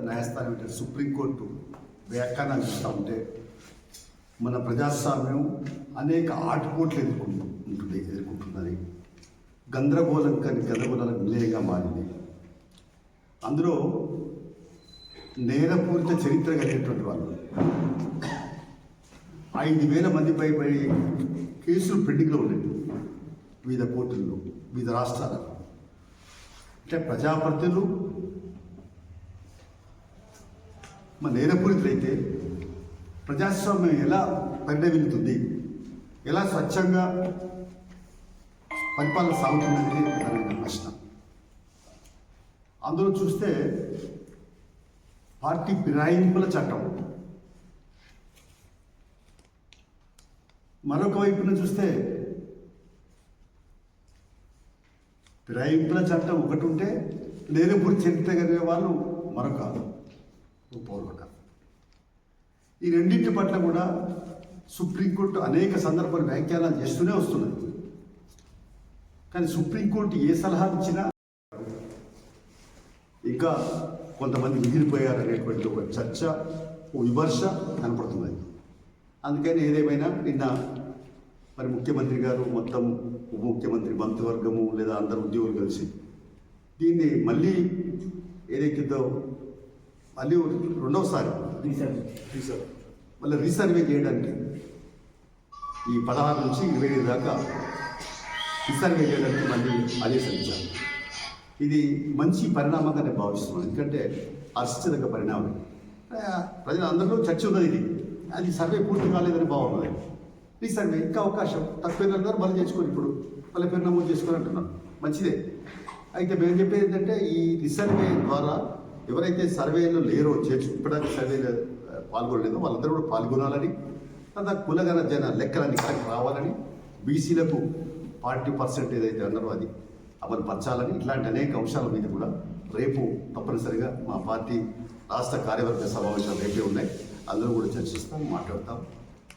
న్యాయస్థానం అంటే సుప్రీంకోర్టు వ్యాఖ్యానాలు ఇస్తూ ఉంటే మన ప్రజాస్వామ్యం అనేక ఆటుపోట్లు ఎదుర్కొంటు ఉంటుంది ఎదుర్కొంటున్నది. గందరగోళం కానీ గందరగోళాలకు నిలయంగా మారింది. అందులో నేరపూరిత చరిత్ర కలిగినటువంటి వాళ్ళు. ఐదు వేల మంది పై కేసులు పెండింగ్లో ఉండేవి. వివిధ కోర్టుల్లో వివిధ రాష్ట్రాలలో. అంటే ప్రజాప్రతినిధులు మరి నేరపూరితులైతే ప్రజాస్వామ్యం ఎలా పరిణమిల్లుతుంది ఎలా స్వచ్ఛంగా పరిపాలన సాగుతుందనేది ప్రధానమైన ప్రశ్న. అందులో చూస్తే పార్టీ ఫిరాయింపుల చట్టం. మరొక వైపున చూస్తే ఫిరాయింపుల చట్టం ఒకటి ఉంటే నేరపూరి చరిత్ర కలిగే వాళ్ళు మరొక ఈ రెండింటి పట్ల కూడా సుప్రీంకోర్టు అనేక సందర్భాలు వ్యాఖ్యానాలు చేస్తూనే వస్తున్నాయి. కానీ సుప్రీంకోర్టు ఏ సలహా ఇచ్చినా ఇంకా కొంతమంది మిగిలిపోయారనేటువంటి ఒక చర్చ ఓ విమర్శ కనపడుతున్నది. అందుకని ఏదేమైనా నిన్న మరి ముఖ్యమంత్రి గారు మొత్తం ఉప ముఖ్యమంత్రి మంత్రివర్గము లేదా అందరు ఉద్యోగులు కలిసి దీన్ని మళ్ళీ ఏదైతుందో మళ్ళీ రెండవసారి. రీసర్వే మళ్ళీ రీసర్వే చేయడానికి ఈ పదహారు నుంచి ఇరవై ఐదు దాకా రీసర్వే చేయడానికి మళ్ళీ ఆదేశించారు. ఇది మంచి పరిణామంగా నేను భావిస్తున్నాను ఎందుకంటే హర్షించదగ్గ పరిణామం. ప్రజలందరిలో చర్చ ఉన్నది ఇది. అది సర్వే పూర్తి కాలేదని బాగున్నది రీసర్వే ఇంకా అవకాశం. తక్కువ అందరూ మళ్ళీ చేసుకొని ఇప్పుడు. మళ్ళీ పేరు నమోదు చేసుకొని అంటున్నాను మంచిదే. అయితే మేము చెప్పేది ఏంటంటే ఈ రీసర్వే ద్వారా ఎవరైతే సర్వేలో లేరో చేర్చు ఇప్పుడడానికి సర్వే పాల్గొనలేదు పాల్గొనలేదో వాళ్ళందరూ కూడా పాల్గొనాలని తర్వాత కులగన జన లెక్కలన్నీ కరెక్ట్ రావాలని బీసీలకు ఫార్టీ పర్సెంట్ ఏదైతే అన్నారో అది అమలు పరచాలని ఇట్లాంటి అనేక అంశాల మీద కూడా రేపు తప్పనిసరిగా మా పార్టీ రాష్ట్ర కార్యవర్గ సమావేశాలు రేపే ఉన్నాయి. అందరూ కూడా చర్చిస్తాం మాట్లాడతాం.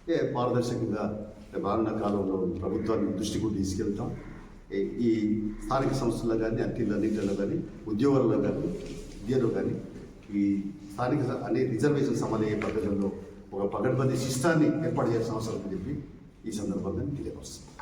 ఏ పారదర్శకంగా రానున్న కాలంలో ప్రభుత్వాన్ని దృష్టికి తీసుకెళ్తాం. ఈ- ఈ స్థానిక సంస్థల్లో కానీ అన్నింటిలో కానీ ఉద్యోగాల్లో కానీ విద్యలో కానీ ఈ స్థానిక అనే రిజర్వేషన్ సమన్వయ పద్ధతుల్లో ఒక పగడ్బందీ శిష్టాన్ని ఏర్పాటు చేయాల్సిన అవసరం అని చెప్పి ఈ సందర్భంగా తెలియపరుస్తుంది